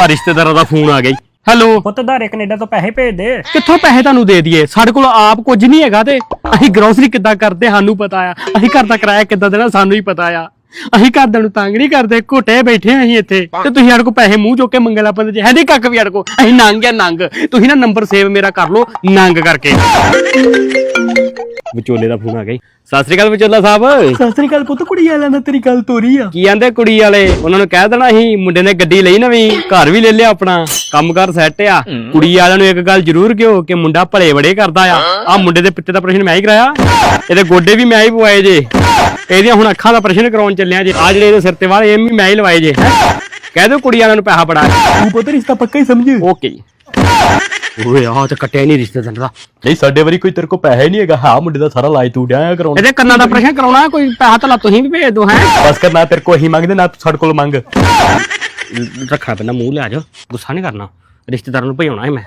ਆ ਰਿਸ਼ਤੇਦਾਰਾਂ ਦਾ ਫੋਨ ਆ ਗਿਆ ਹੈਲੋ? ਪੁੱਤ ਧਾਰੇ ਕੈਨੇਡਾ ਤੋਂ ਪੈਸੇ ਭੇਜ ਦੇ। ਕਿੱਥੋਂ ਪੈਸੇ ਤੁਹਾਨੂੰ ਦੇ ਦਈਏ? ਸਾਡੇ ਕੋਲ ਆਪ ਕੁਝ ਨਹੀਂ ਹੈਗਾ ਤੇ ਅਸੀਂ ਗਰੋਸਰੀ ਕਿੱਦਾਂ ਕਰਦੇ ਸਾਨੂੰ ਪਤਾ ਆ। ਅਸੀਂ ਘਰ ਦਾ ਕਿਰਾਇਆ ਕਿੱਦਾਂ ਦੇਣਾ ਸਾਨੂੰ ਹੀ ਪਤਾ ਆ। ਅਸੀਂ ਘਰਦਿਆਂ ਨੂੰ ਤੰਗ ਨਹੀਂ ਕਰਦੇ ਘੁੱਟੇ ਬੈਠੇ ਹਾਂ ਅਸੀਂ ਇੱਥੇ। ਤੇ ਤੁਸੀਂ ਸਾਡੇ ਕੋਲ ਪੈਸੇ ਮੂੰਹ ਚੁੱਕ ਕੇ ਮੰਗਣ ਲੱਗ ਪੈਂਦੇ ਜੇ। ਹੈ ਨਹੀਂ ਕੱਖ ਵੀ ਸਾਡੇ ਕੋਲ। ਅਸੀਂ ਨੰਗ ਆ ਨੰਗ। ਤੁਸੀਂ ਨਾ ਨੰਬਰ ਸੇਵ ਮੇਰਾ ਕਰ ਲਓ ਨੰਗ ਕਰਕੇ। ਵਿਚੋਲੇ ਦਾ ਫੋਨ ਆ ਗਿਆ। ਸਤਿ ਸ੍ਰੀ ਅਕਾਲ ਵਿਚੋਲਾ ਸਾਹਿਬ। ਸਤਿ ਸ੍ਰੀ ਅਕਾਲ ਪੁੱਤ ਕੁੜੀ ਵਾਲਿਆਂ ਨਾਲ ਤੇਰੀ ਗੱਲ ਤੋਰੀ ਆ। ਕੀ ਆਂਦੇ ਕੁੜੀ ਵਾਲੇ? ਉਹਨਾਂ ਨੂੰ ਕਹਿ ਦੇਣਾ ਸੀ ਮੁੰਡੇ ਨੇ ਗੱਡੀ ਲਈ ਨਵੀਂ ਘਰ ਵੀ ਲੈ ਲਿਆ ਆਪਣਾ। ਕੰਮਕਾਰ ਸੈੱਟ ਆ। ਕੁੜੀ ਵਾਲਿਆਂ ਨੂੰ ਇੱਕ ਗੱਲ ਜ਼ਰੂਰ ਕਿਹੋ ਕਿ ਮੁੰਡਾ ਭਲੇ ਬੜੇ ਕਰਦਾ ਆ। ਆ ਮੁੰਡੇ ਦੇ ਪਿੱਤੇ ਦਾ ਆਪਰੇਸ਼ਨ ਮੈਂ ਹੀ ਕਰਾਇਆ। ਇਹਦੇ ਗੋਡੇ ਵੀ ਮੈਂ ਹੀ ਪਵਾਏ ਜੇ। ਇਹਦੀਆਂ ਹੁਣ ਅੱਖਾਂ ਦਾ ਆਪਰੇਸ਼ਨ ਕਰਾਉਣ ਚੱਲਿਆ ਜੇ। ਆ ਜਿਹੜੇ ਇਹਦੇ ਸਿਰ ਤੇ ਵਾਲ ਇਹ ਵੀ ਮੈਂ ਹੀ ਲਵਾਏ ਜੇ। ਕਹਿ ਦਿਓ ਕੁੜੀ ਵਾਲਿਆਂ ਨੂੰ ਪੈਸਾ ਬੜਾ ਤੂੰ ਪੁੱਤ ਰਿਸ਼ਤਾ ਪੱਕਾ ਹੀ ਸਮਝ। ਓਕੇ ਜੀ। ਓਏ ਆ ਤੇ ਕੱਟਿਆ ਨਹੀਂ ਰਿਸ਼ਤੇਦਾਰ ਦਾ। ਨਹੀਂ ਸਾਡੇ ਵਾਰੀ ਕੋਈ ਤੇਰੇ ਕੋ ਪੈਸਾ ਹੀ ਨਹੀਂ ਹੈਗਾ। ਹਾਂ ਮੁੰਡੇ ਦਾ ਸਾਰਾ ਇਲਾਜ ਤੂੰ ਡਿਆ ਕਰਾਉਣ। ਇਹਦੇ ਕੰਨਾਂ ਦਾ ਆਪਰੇਸ਼ਨ ਕਰਾਉਣਾ ਕੋਈ ਪੈਸਾ ਤਾਂ ਲਾ ਤੁਸੀਂ ਵੀ ਭੇਜ ਦੋ ਹੈ? ਬਸ ਕਰ ਨਾ ਤੇਰੇ ਕੋ ਹੀ ਮੰਗਦੇ ਨਾ ਸਾਡੇ ਕੋਲ ਮੰਗ। ਰੱਖਣਾ ਪੈਣਾ ਮੂੰਹ ਲਿਆ ਜਾ ਗੁੱਸਾ ਨਹੀਂ ਕਰਨਾ। ਰਿਸ਼ਤੇਦਾਰਾਂ ਨੂੰ ਭਜਾਉਣਾ ਹੈ ਮੈਂ।